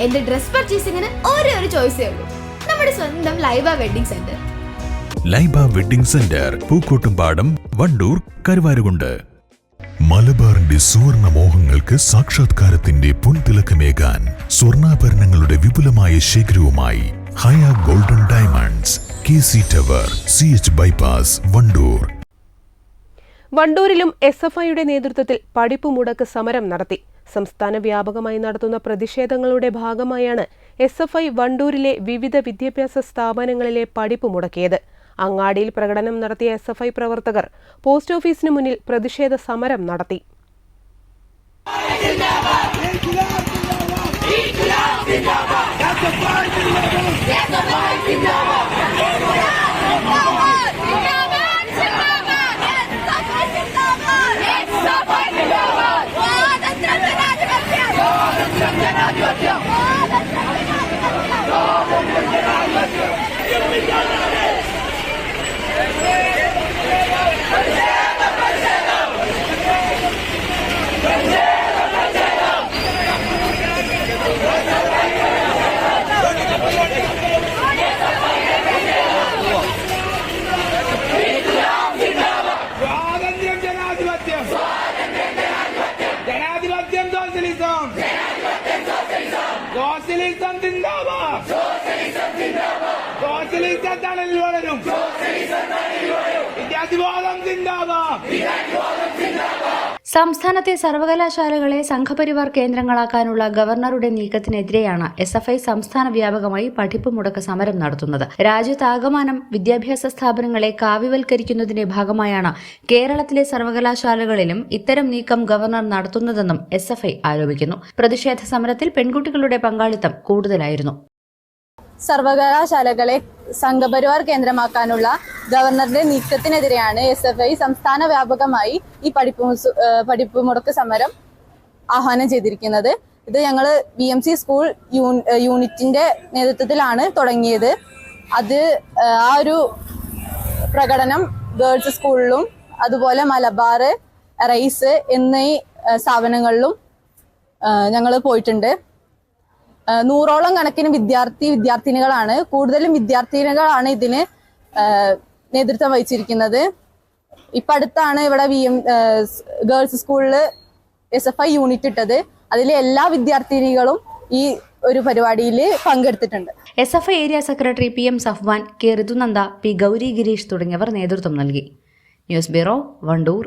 എന്റെ ഡ്രസ് പർച്ചേസിംഗിന് ഒരേ ഒരു ചോയ്സേ ഉള്ളൂ. നമ്മുടെ സ്വന്തം Laiba wedding centre. Laiba wedding centre Pookkottumpadam Wandoor Karuvarakundu. മലബാറിന്റെ സുവർണ മോഹങ്ങൾക്ക് സാക്ഷാത്കാരത്തിന്റെ പൊൻതിളക്കമേകാൻ സ്വർണാഭരണങ്ങളുടെ വിപുലമായ ശേഖരവുമായി Haya golden diamonds K C tower C H bypass Wandoor. വണ്ടൂരിലും S F ഐയുടെ നേതൃത്വത്തിൽ പഠിപ്പ് മുടക്ക് സമരം നടത്തി. സംസ്ഥാന വ്യാപകമായി നടത്തുന്ന പ്രതിഷേധങ്ങളുടെ ഭാഗമായാണ് എസ് എഫ് ഐ വണ്ടൂരിലെ വിവിധ വിദ്യാഭ്യാസ സ്ഥാപനങ്ങളിലെ പഠിപ്പ് മുടക്കിയത്. അങ്ങാടിയിൽ പ്രകടനം നടത്തിയ എസ് പ്രവർത്തകർ പോസ്റ്റ് ഓഫീസിന് മുന്നിൽ പ്രതിഷേധ സമരം നടത്തി. Yeah. സോഷ്യലിസം സോഷ്യലിസം തണലിൽ വളരും വിദ്യാർത്ഥിബോധം സിന്ദാബാദ് സംസ്ഥാനത്തെ സർവകലാശാലകളെ സംഘപരിവാർ കേന്ദ്രങ്ങളാക്കാനുള്ള ഗവർണറുടെ നീക്കത്തിനെതിരെയാണ് എസ് എഫ് ഐ സംസ്ഥാന വ്യാപകമായി പഠിപ്പ് മുടക്ക സമരം നടത്തുന്നത്. രാജ്യത്താകമാനം വിദ്യാഭ്യാസ സ്ഥാപനങ്ങളെ കാവ്യവൽക്കരിക്കുന്നതിന്റെ ഭാഗമായാണ് കേരളത്തിലെ സർവകലാശാലകളിലും ഇത്തരം നീക്കം ഗവർണർ നടത്തുന്നതെന്നും എസ് എഫ് ഐ ആരോപിക്കുന്നു. പ്രതിഷേധ സമരത്തിൽ പെൺകുട്ടികളുടെ പങ്കാളിത്തം കൂടുതലായിരുന്നു. സർവകലാശാലകളെ സംഘപരിവാർ കേന്ദ്രമാക്കാനുള്ള ഗവർണറുടെ നീക്കത്തിനെതിരെയാണ് എസ് എഫ് ഐ സംസ്ഥാന വ്യാപകമായി ഈ പഠിപ്പ് പഠിപ്പ് മുടക്ക് സമരം ആഹ്വാനം ചെയ്തിരിക്കുന്നത്. ഇത് ഞങ്ങൾ ബി എം സി സ്കൂൾ യൂണിറ്റിന്റെ നേതൃത്വത്തിലാണ് തുടങ്ങിയത്. അത് ആ ഒരു പ്രകടനം ഗേൾസ് സ്കൂളിലും അതുപോലെ മലബാർ റൈസ് എന്നീ സ്ഥാപനങ്ങളിലും ഞങ്ങൾ പോയിട്ടുണ്ട്. നൂറോളം കണക്കിന് വിദ്യാർത്ഥി വിദ്യാർത്ഥിനികളാണ്. കൂടുതലും വിദ്യാർത്ഥിനികളാണ് ഇതിന് നേതൃത്വം വഹിച്ചിരിക്കുന്നത്. ഇപ്പൊ അടുത്താണ് ഇവിടെ വി എം ഗേൾസ് സ്കൂളിൽ എസ് എഫ് ഐ യൂണിറ്റ് ഇട്ടത്. അതിലെ എല്ലാ വിദ്യാർത്ഥിനികളും ഈ ഒരു പരിപാടിയിൽ പങ്കെടുത്തിട്ടുണ്ട്. S F I area secretary P M Safwan K Rithunanda P Gauri Girish തുടങ്ങിയവർ നേതൃത്വം നൽകി. News bureau Wandoor.